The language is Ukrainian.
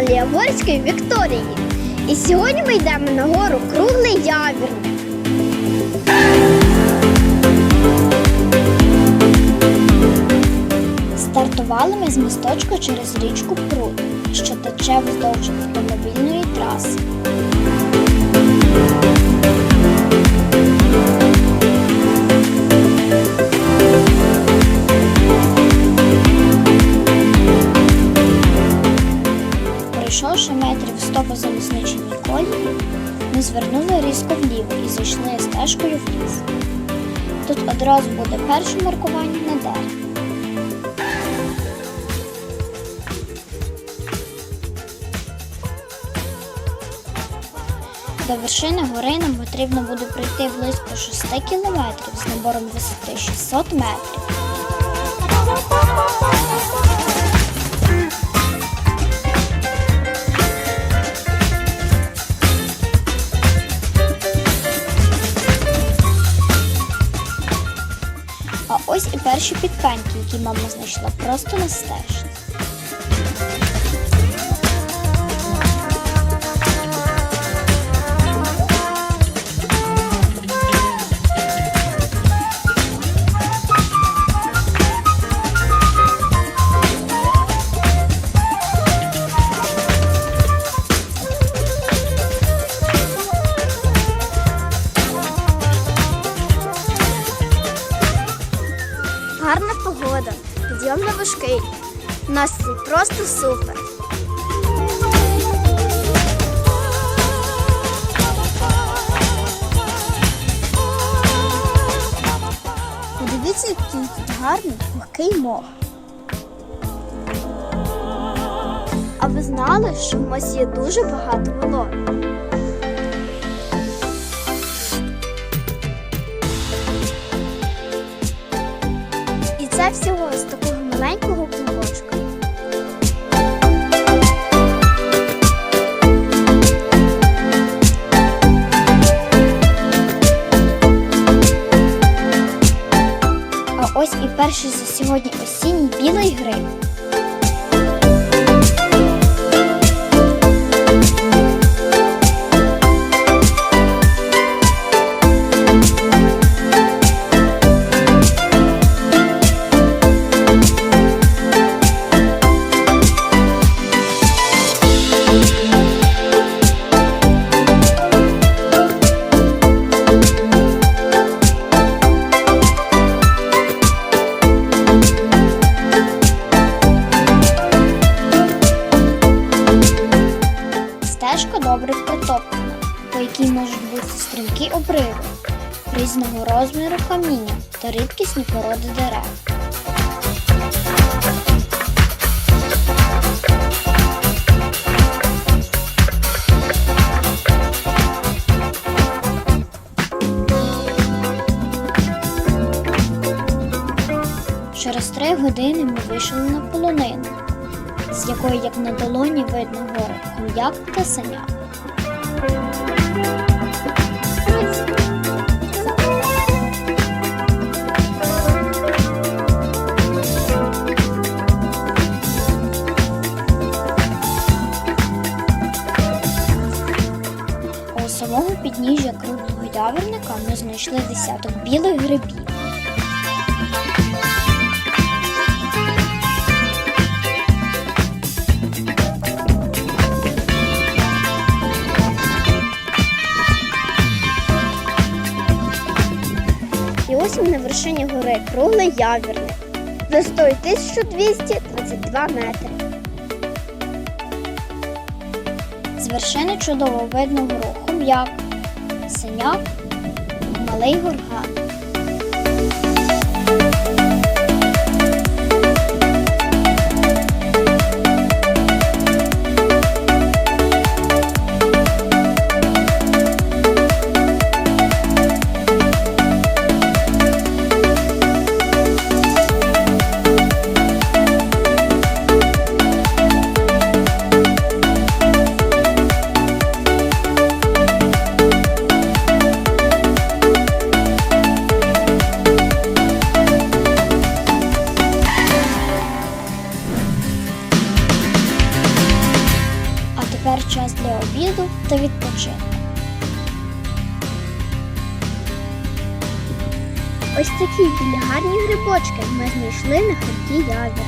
Яворської Вікторії. І сьогодні ми йдемо на гору Круглий Явір. Стартували ми з місточку через річку Пруд, що тече вздовж автомобільної траси. Звернули різко вліво і зайшли стежкою в ліс. Тут одразу буде перше маркування на дереві. До вершини гори нам потрібно буде пройти близько 6 кілометрів з набором висоти 600 метрів. Перші підканьки, які мама знайшла просто на стежці. Гарна погода, підйом не важкий. Настрій просто супер. Подивіться, який тут гарний пухкий мох. А ви знали, що в мосі є дуже багато вологи? Це всього з такого маленького клубочка. А ось і перший за сьогодні осінній білий гриб. Стрімкі обриви, різного розміру каміння та рідкісні породи дерев. Через три години ми вийшли на полонину, з якої, як на долоні, видно гори Хом'як та Саняк. Явірника ми знайшли десяток білих грибів. І ось ми на вершині гори круглий явірник. Висотою 1222 метри. З вершини чудово видно гору Хом'як, Синяк, Малий Горган. Час для обіду та відпочинку. Ось такі білі гарні грибочки ми знайшли на хребті ядер.